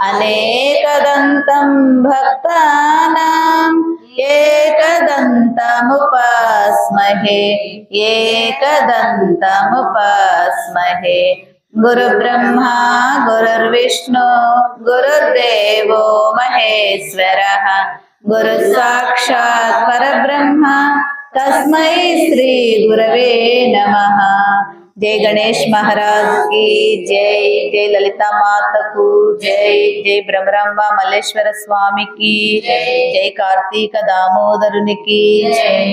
अनेकदन्तं भक्तानाम् एकदन्तमुपास्महे एकदन्तमुपास्महे। गुरुब्रह्मा गुरुर्विष्णु गुरुर्देवो महेश्वरः। गुरुसाक्षात् परब्रह्म तस्मै श्री गुरवे नमः। जय गणेश महाराज की जय जय ललिता माता को जय जय ब्रह्मरांबा मल्लेश्वर स्वामी की जय कार्तीक दामोदरुनि की जय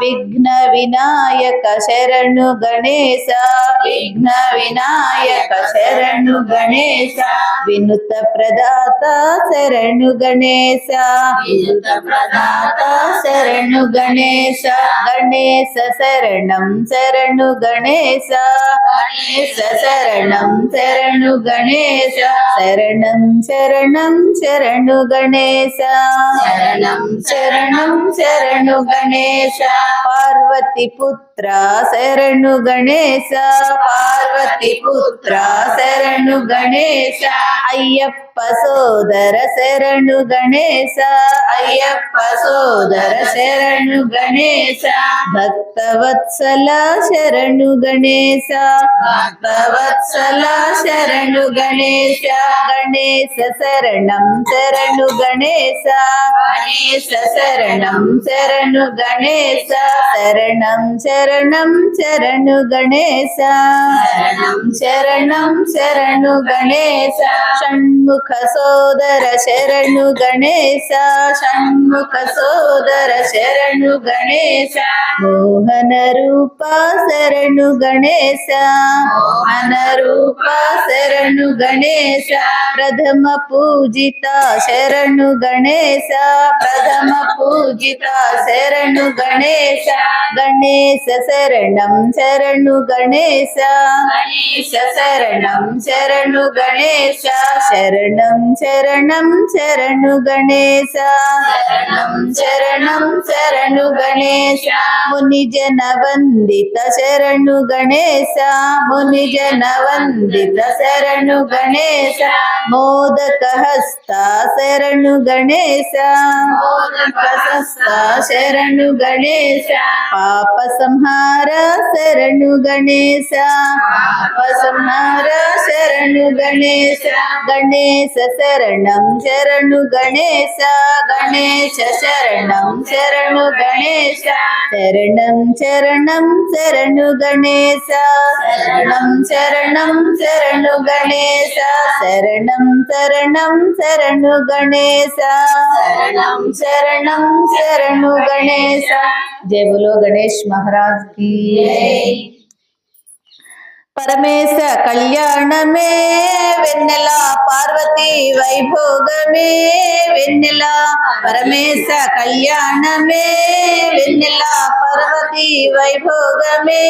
విఘ్న వినాయక శరణు గణేశ. విఘ్న వినాయక శరణు గణేశ. వినుత ప్రదాత శరణు గణేశ. వినుత ప్రదాత శరణు గణేశ. గణేశ శరణం శరణు గణేశ. గణేశ శరణం శరణు గణేశ. శరణం శరణం శరణు గణేశ. శరణం శరణం శరణు గణేశ. పార్వతి పుత్ర శరణు గణేశ పార్వతి పుత్ర శరణు గణేశ అయ్యప్ప సోదర శరణు గణేశ అయ్యప్ప సోదర శరణు గణేశ భక్తవత్సల శరణు గణేశ భక్తవత్సల శరణు గణేశ గణేశ శరణం శరణు గణేశ గణేశ శరణం శరణు గణేశ. శరణం శరణం శరణు గణేశ శరణం శరణం శరణు గణేశ షణ్ముఖ సోదర శరణు గణేశ షణ్ముఖ సోదర శరణు గణేశ మోహన రూప శరణు గణేశ మోహన రూప శరణు గణేశ ప్రథమ పూజిత శరణు గణేశ ప్రథమ పూజిత శరణు గణేశ గణేశ శరణం శరణు గణేశ. గణేశ శరణం శరణు గణేశ. శరణం శరణం శరణు గణేశ. శరణం శరణం శరణు గణేశ. ముని జన వందిత శరణు గణేశ. ముని జన వందిత శరణు గణేశ. మోదక హస్త శరణు గణేశ. మోదక హస్త శరణు గణేశ. పాప సంహార శరణు గణేశ. పాప సంహార శరణు గణేశ. గణేశ శరణం శరణు గణేశ. గణేశ శరణం శరణు గణేశ. శరణం శరణం శరణు గణేశ. శరణం శరణం శరణు గణేశ. శరణం శరణం శరణు గణేశ. శరణం శరణం శరణు గణేశ. జై బోలో గణేష్ మహారాజ్కి. పరమేశ కళ్యాణమే వెన్నెల పార్వతి వైభోగమే వెన్నెల పరమేశ కళ్యాణమే వెన్నెల పర్వత వైభోగమే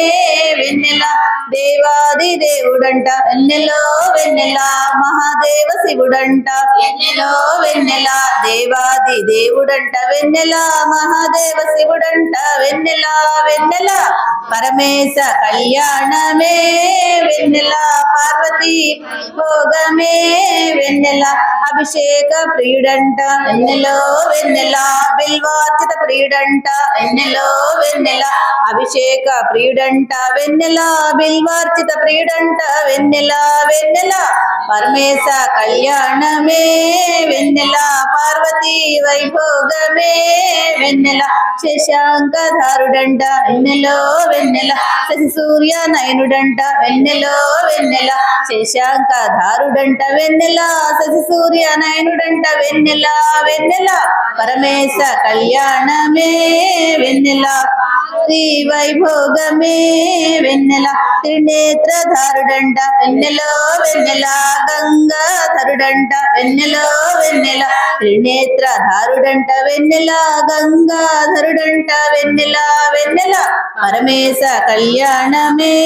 వెన్నెల. దేవాది దేవుడంట వెన్నెలో వెన్నెల మహాదేవ శివుడంట. వెన్నెలో వెన్నెల దేవాది దేవుడంట వెన్నెల మహాదేవ శివుడంట. వెన్నెల వెన్నెల పరమేశ కళ్యాణమే. వెన్నెల పార్వతి భోగమే. వెన్నెల అభిషేక ప్రియుడంట. వెన్నెలో వెన్నెల బిల్వార్చిత ప్రియుడంట. వెన్నెలో వెన్నెల అభిషేక ప్రియుడంట వెన్నెల బిల్వార్చిత ప్రియుడంట వెన్నెల వెన్నెల. పరమేశ కళ్యాణమే వెన్నెల పార్వతీ వైభోగమే వెన్నెల శశాంకధారుడంట వెన్నెలో వెన్నెల శశి సూర్య నయనుడంట వెన్నెలో వెన్నెల శశాంకధారుడంట వెన్నెల శశి సూర్య నయనుడంట వెన్నెల వెన్నెల పరమేశ కళ్యాణమే వెన్నెల వైభోగమే వెన్నెల త్రినేత్రధారుడంట వెన్నెలో వెన్నెల గంగాధరుడంట వెన్నెలో వెన్నెల. త్రినేత్రధారుడంట వెన్నెల గంగాధరుడంట వెన్నెల వెన్నెల. పరమేశ కళ్యాణమే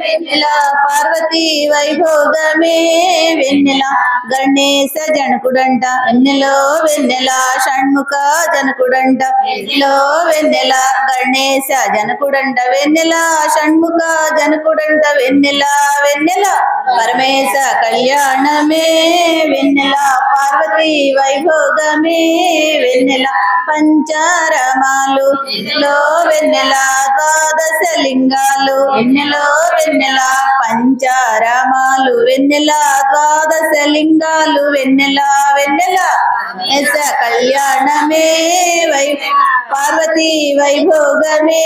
వెన్నెల. పార్వతీ వైభోగమే వెన్నెల. గణేశ జనకుడంట వెన్నెలో వెన్నెల. షణ్ముఖ జనకుడంట వెన్నెలో వెన్నెల. గణేశ జనకుడంట వెన్నెల షణ్ముఖ జనకుడంట వెన్నెల వెన్నెల. పరమేశ కళ్యాణ కళ్యాణమే వెన్నెల పార్వతి వైభోగమే వెన్నెల పంచారమాలు ఎన్నెలో వెన్నెల ద్వాదశ లింగాలు ఎన్నెలో వెన్నెల పంచారమాలు వెన్నెల ద్వాదశ లింగాలు వెన్నెల వెన్నెల. కళ్యాణమే వై పార్వతి వైభోగమే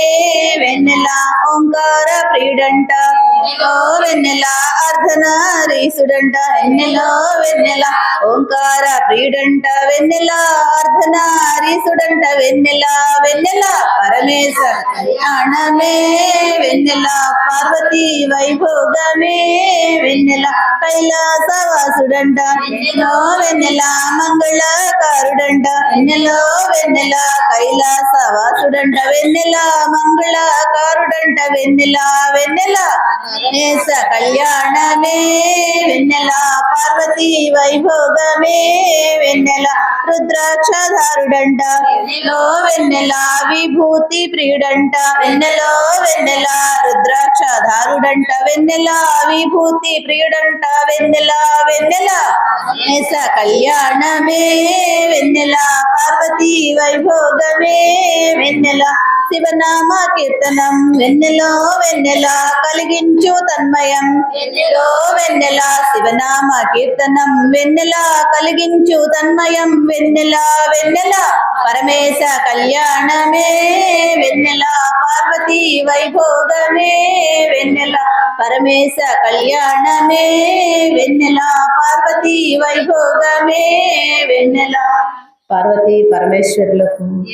వెన్నెల ఓంకార ప్రియుడంట. ఓ వెన్నెల అర్ధనారీసుడంట వెన్నెలో వెన్నెల ఓంకార ప్రియుడంట వెన్నెల అర్ధనారీసుడంట వెన్నెల వెన్నెల పరమేశ్వర కళ్యాణమే వెన్నెల పార్వతి వైభోగమే వెన్నెల కైలాసవాసుడంట వెన్నెలో వెన్నెల మంగళకారుడంట వెన్నెలో వెన్నెల కైలాసవాసుడంట వెన్నెల మంగళకారుడంట వెన్నెల వెన్నెల నేస కళ్యాణమే వెన్నెల పతి వైభోగమే వెన్నెల రుద్రాక్షధారుడంట. వెన్నెలో వెన్నెల విభూతి ప్రియుడంట. వెన్నెలో వెన్నెల రుద్రాక్షధారుడంట. వెన్నెల విభూతి ప్రియుడంట. వెన్నెల వెన్నెల నేస కళ్యాణమే వెన్నెల. పార్వతి వైభోగమే వెన్నెల శివనామ కీర్తనం. వెన్నెలో వెన్నెల కలిగించు తన్మయం. వెన్నెలో వెన్నెల శివనామ కీర్తనం. వెన్నెల కలిగించు తన్మయం. వెన్నెల వెన్నెల పరమేశ కళ్యాణమే. వెన్నెల పార్వతీ వైభోగమే. వెన్నెల పరమేశ కళ్యాణమే. వెన్నెల పార్వతీ వైభోగమే. వెన్నెల పార్వతీ పరమేశ్వరులకు.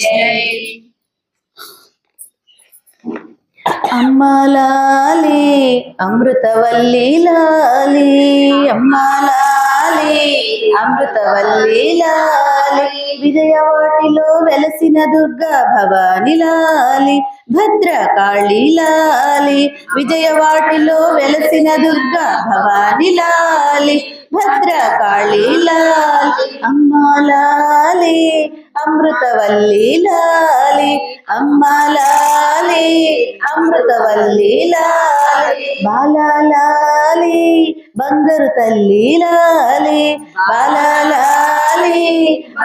అమ్మలాలి అమృతవల్లి లాలి అమ్మలాలి లాలి అమృతవల్లి లాలి విజయవాటిలో వెలసిన దుర్గా భవాని లాలి భద్రకాళి లాలి విజయవాటిలో వెలసిన దుర్గా భవాని లాలి భద్రకాళి లాలి అమ్మ లాలి అమృతవల్లి లాలి అమ్మ లాలి అమృతవల్లి లాలి బాలాలి బంగారు తల్లి లాలి బాలాలి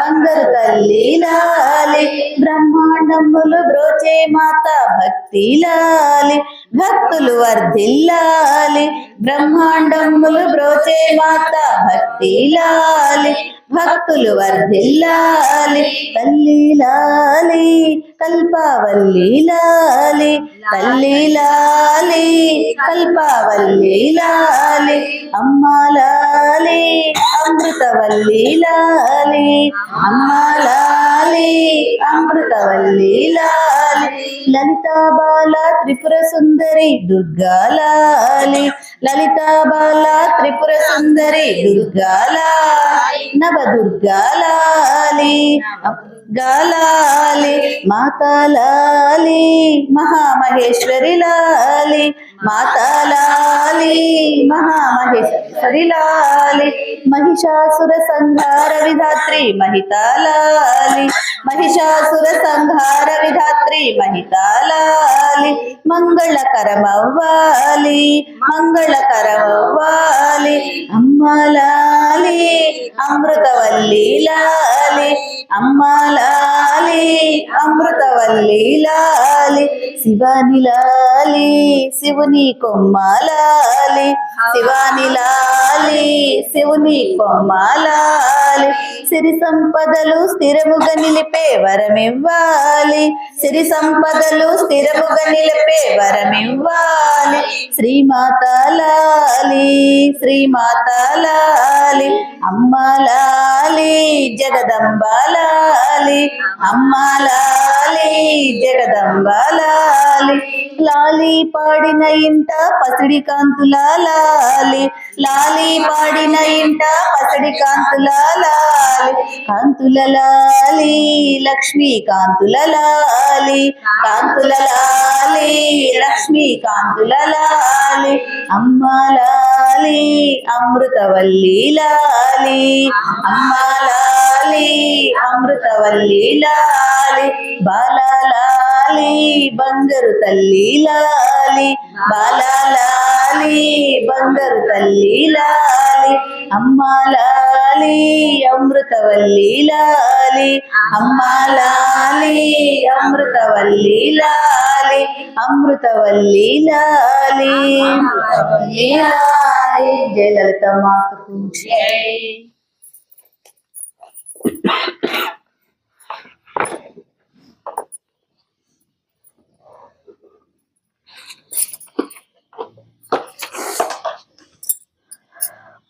అందరు తల్లి లాలి బ్రహ్మాండములు బ్రోచే మాత భక్తి లాలి భక్తులు వర్ధిల్లాలి బ్రహ్మాండములు బ్రోచే మాత భక్తి లాలి భక్తులు వర్ధిల్లాలి తల్లి లాలి కల్పవల్లి లాలి తల్లి లాలి కల్పవల్లి లాలి అమ్మ లాలి అమృతవల్లి లాలి అమ్మ లాలి అమృతవల్లి లాలి లలితా బాల త్రిపుర సుందరి దుర్గా లాలి లలిత బాల త్రిపుర సుందరి దుర్గా లాలి నవ దుర్గా లాలి గాలాలి మాతాలాలి మహామహేశ్వరి లాలి మాతాలాలి మహామహేశ్వరి లాలి మహిషాసుర సంహార విధాత్రి మహితాలాలి మహిషాసుర సంహార విధాత్రి మహితాలాలి మంగళకరమవ్వాలి మంగళకరమవ్వాలి. అమ్మలాలి అమృతవల్లి లాలి అమ్మలాలి అమృతవల్లి లాలి శివని లాలి శివుని కొమ్మలాలి శివాని లాలి శివుని కొమ్మలాలి సిరి సంపదలు స్థిరముగా నిలిపే వరమివ్వాలి సిరి సంపదలు స్థిరముగా నిలిపే వరమివ్వాలి శ్రీమాత లాలి శ్రీమాత లాలి. అమ్మ లాలి జగదంబ లాలి. అమ్మ లాలి జగదంబ లాలి. లాలి పాడిన ఇంట పసిడి కాంతులాలా లాలి లాలి పాడిన ఇంట పసిడి కాంతుల లాలి కాంతుల లాలి లక్ష్మీ కాంతుల లాలి కాంతుల లాలి లక్ష్మీ కాంతుల లాలి అమ్మ లాలి లాలి అమృతవల్లి లాలి. అమ్మ లాలి అమృతవల్లి లాలి. బాలాలి బంగారు తల్లి లాలి. బాలాలి బంగారు తల్లి లాలి. అమ్మ లాలి అమృతవల్లి లాలి. అమ్మ లాలి. అమృతవల్లి లాలి. అమృతవల్లి లాలి. అమృతవల్లి లాలి జయలలిత మాతకు జై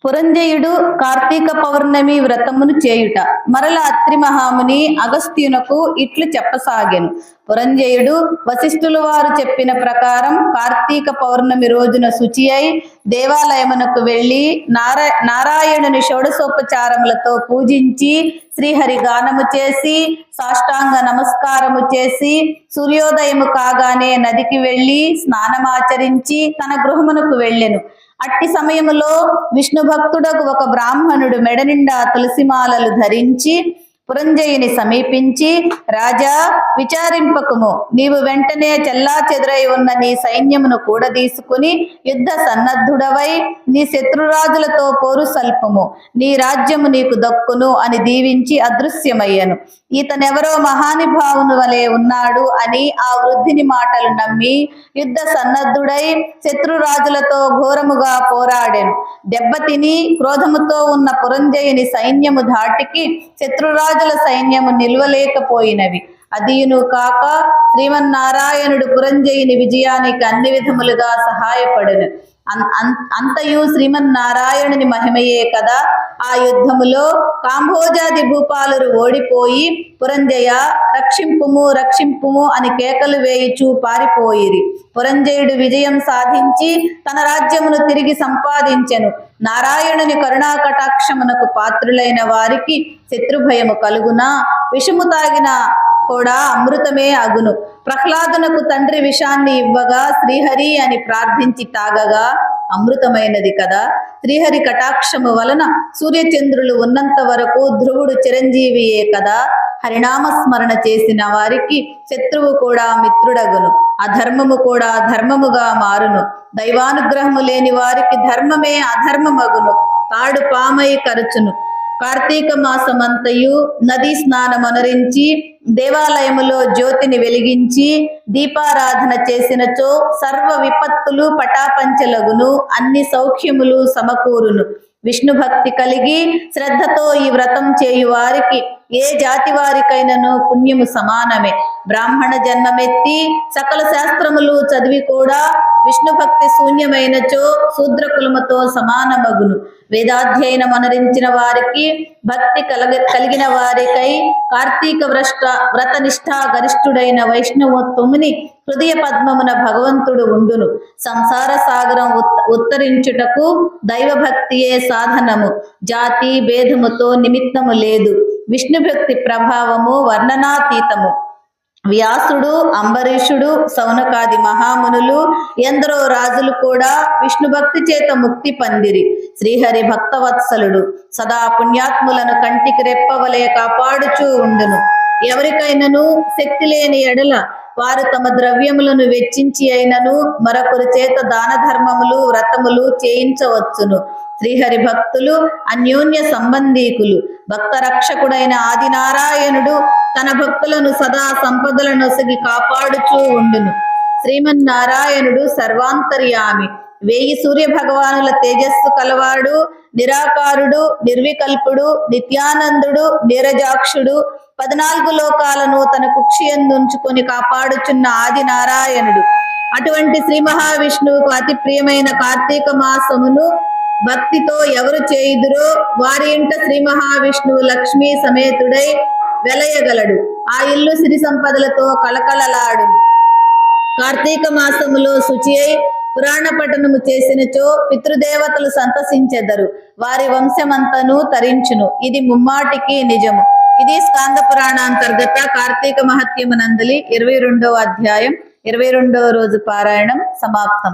పురంజయుడు కార్తీక పౌర్ణమి వ్రతమును చేయుట. మరల అత్రి మహాముని అగస్త్యునకు ఇట్లు చెప్పసాగాను. పురంజయుడు వశిష్ఠుల వారు చెప్పిన ప్రకారం కార్తీక పౌర్ణమి రోజున శుచి అయి దేవాలయమునకు వెళ్ళి నారా నారాయణుని షోడసోపచారములతో పూజించి శ్రీహరి గానము చేసి సాష్టాంగ నమస్కారము చేసి సూర్యోదయము కాగానే నదికి వెళ్ళి స్నానమాచరించి తన గృహమునకు వెళ్ళెను. అట్టి సమయములో విష్ణు భక్తుడకు ఒక బ్రాహ్మణుడు మెడ నిండా తులసిమాలలు ధరించి పురంజయుని సమీపించి రాజా విచారింపకుము. నీవు వెంటనే చెల్లా చెదురై ఉన్న నీ సైన్యమును కూడా తీసుకుని యుద్ధ సన్నద్ధుడవై నీ శత్రురాజులతో పోరు సల్పము. నీ రాజ్యము నీకు దక్కును అని దీవించి అదృశ్యమయ్యను. ఇతనెవరో మహానుభావును వలె ఉన్నాడు అని ఆ వృద్ధిని మాటలు నమ్మి యుద్ధ సన్నద్ధుడై శత్రురాజులతో ఘోరముగా పోరాడెను. దెబ్బతిని క్రోధముతో ఉన్న పురంజయుని సైన్యము ధాటికి శత్రురాజుల సైన్యము నిల్వలేకపోయినవి. అదియును కాక శ్రీమన్నారాయణుడు పురంజయుని విజయానికి అన్ని విధములుగా సహాయపడను. అన్- అంతయు శ్రీమన్నారాయణుని మహిమయే కదా. ఆ యుద్ధములో కాంభోజాది భూపాలురు ఓడిపోయి పురంజయ రక్షింపుము రక్షింపుము అని కేకలు వేయిచూ పారిపోయిరి. పురంజయుడు విజయం సాధించి తన రాజ్యమును తిరిగి సంపాదించెను. నారాయణుని కరుణా కటాక్షమునకు పాత్రులైన వారికి శత్రుభయము కలుగునా. విషము తాగిన కూడా అమృతమే అగును. ప్రహ్లాదునకు తండ్రి విషాన్ని ఇవ్వగా శ్రీహరి అని ప్రార్థించి తాగగా అమృతమైనది కదా. శ్రీహరి కటాక్షము వలన సూర్యచంద్రులు ఉన్నంత వరకు ధ్రువుడు చిరంజీవియే కదా. హరినామస్మరణ చేసిన వారికి శత్రువు కూడా మిత్రుడగును. అధర్మము కూడా ధర్మముగా మారును. దైవానుగ్రహము లేని వారికి ధర్మమే అధర్మమగును తాడు పామై కరచును. కార్తీక మాసమంతయు నదీ స్నానమనురించి దేవాలయములో జ్యోతిని వెలిగించి దీపారాధన చేసినచో సర్వ విపత్తులు పటాపంచలగును అన్ని సౌఖ్యములు సమకూరును. విష్ణు భక్తి కలిగి శ్రద్ధతో ఈ వ్రతం చేయు వారికి ఏ జాతి వారికైనను పుణ్యము సమానమే? బ్రాహ్మణ జన్మమెత్తి సకల శాస్త్రములు చదివి కూడా విష్ణు భక్తి శూన్యమైనచో శూద్ర కులముతో సమానమగును. వేదాధ్యయనం అనరించిన వారికి భక్తి కలగ కలిగిన వారికై కార్తీక వ్రష్ట వ్రత నిష్ఠా గరిష్ఠుడైన వైష్ణవోత్తముని హృదయ పద్మమున భగవంతుడు ఉండును. సంసార సాగరం ఉత్తరించుటకు దైవభక్తియే సాధనము. జాతి భేదముతో నిమిత్తము లేదు. విష్ణుభక్తి ప్రభావము వర్ణనాతీతము. వ్యాసుడు అంబరీషుడు సౌనకాది మహామునులు ఎందరో రాజులు కూడా విష్ణు భక్తి చేత ముక్తి పందిరి. శ్రీహరి భక్తవత్సలుడు సదా పుణ్యాత్ములను కంటికి రెప్పవలే కాపాడుచూ ఉండును. ఎవరికైనను శక్తి లేని ఎడల వారు తమ ద్రవ్యములను వెచ్చించి అయినను మరొకరి చేత దాన ధర్మములు వ్రతములు చేయించవచ్చును. శ్రీహరి భక్తులు అన్యోన్య సంబంధీకులు. భక్త రక్షకుడైన ఆదినారాయణుడు తన భక్తులను సదా సంపదలను నొసగి కాపాడుచూ ఉండును. శ్రీమన్నారాయణుడు సర్వాంతర్యామి. వేయి సూర్య భగవానుల తేజస్సు కలవాడు నిరాకారుడు నిర్వికల్పుడు నిత్యానందుడు నీరజాక్షుడు పద్నాలుగు లోకాలను తన కుక్షియందుంచుకొని కాపాడుచున్న ఆది నారాయణుడు అటువంటి శ్రీ మహావిష్ణువుకు అతి ప్రియమైన కార్తీక మాసమును భక్తితో ఎవరు చేయుదురో వారి ఇంట శ్రీ మహావిష్ణువు లక్ష్మీ సమేతుడై వెలయగలడు. ఆ ఇల్లు సిరి సంపదలతో కళకళలాడు కార్తీక మాసములో శుచి అయి పురాణ పఠనము చేసినచో పితృదేవతలు సంతసించెదరు. వారి వంశమంతను తరించును. ఇది ముమ్మాటికి నిజము. ఇది స్కాంద పురాణాంతర్గత కార్తీక మహత్యమునందలి ఇరవై రెండవ అధ్యాయం ఇరవై రెండవ రోజు పారాయణం సమాప్తం.